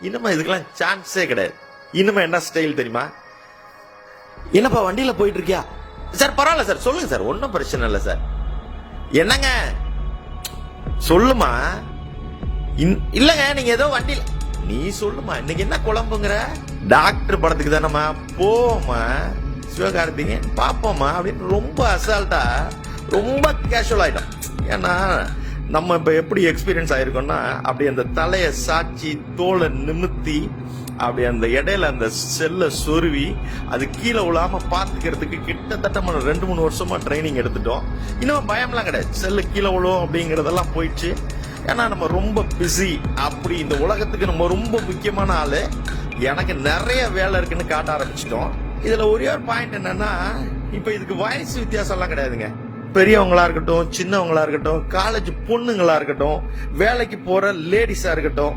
இனிமே இதுக்கெல்லாம் சான்ஸே கிடையாது. இனிமே என்ன ஸ்டைல் தெரியுமா? என்னப்பா வண்டியில போயிட்டு இருக்கியா சார் பரவாயில்ல சார். சொல்லுங்க சார். ஒன்றும் பிரச்சனை இல்லை சார். என்னங்க? சொல்லுமா? இன்- இல்லங்க நீங்க ஏதோ வண்டியில் நீ சொல்லுமா? இன்னைக்கு என்ன குழம்புங்கிற? டாக்டர் படத்துக்கு தானம்மா போமா சிவகார்த்திகேயன் பாப்போமா அப்படின்னு ரொம்ப அசால்ட்டா ரொம்ப கேஷுவல் ஆயிட்டோம். ஏன்னா நம்ம இப்ப எப்படி எக்ஸ்பீரியன்ஸ் ஆயிருக்கோம்னா அப்படி அந்த தலையை சாச்சி தோலை நிமித்தி அப்படி அந்த இடையில அந்த செல்லை சொருவி அது கீழே விழாம பாத்துக்கிறதுக்கு கிட்டத்தட்ட நம்ம ரெண்டு மூணு வருஷமா ட்ரைனிங் எடுத்துட்டோம். இன்னும் பயம்லாம் கிடையாது. செல்லு கீழே விழும் அப்படிங்கறதெல்லாம் போயிடுச்சு. ஏன்னா நம்ம ரொம்ப பிஸி அப்படி இந்த உலகத்துக்கு நம்ம ரொம்ப முக்கியமான ஆளு. எனக்கு நிறைய வேலை இருக்குன்னு காட்ட ஆரம்பிச்சிட்டோம். இதுல ஒரே ஒரு பாயிண்ட் என்னன்னா இப்ப இதுக்கு வயசு வித்தியாசம் எல்லாம் கிடையாதுங்க. பெரியவங்களா இருக்கட்டும் சின்னவங்களா இருக்கட்டும் காலேஜ் பொண்ணுங்களா இருக்கட்டும் வேலைக்கு போற லேடிஸா இருக்கட்டும்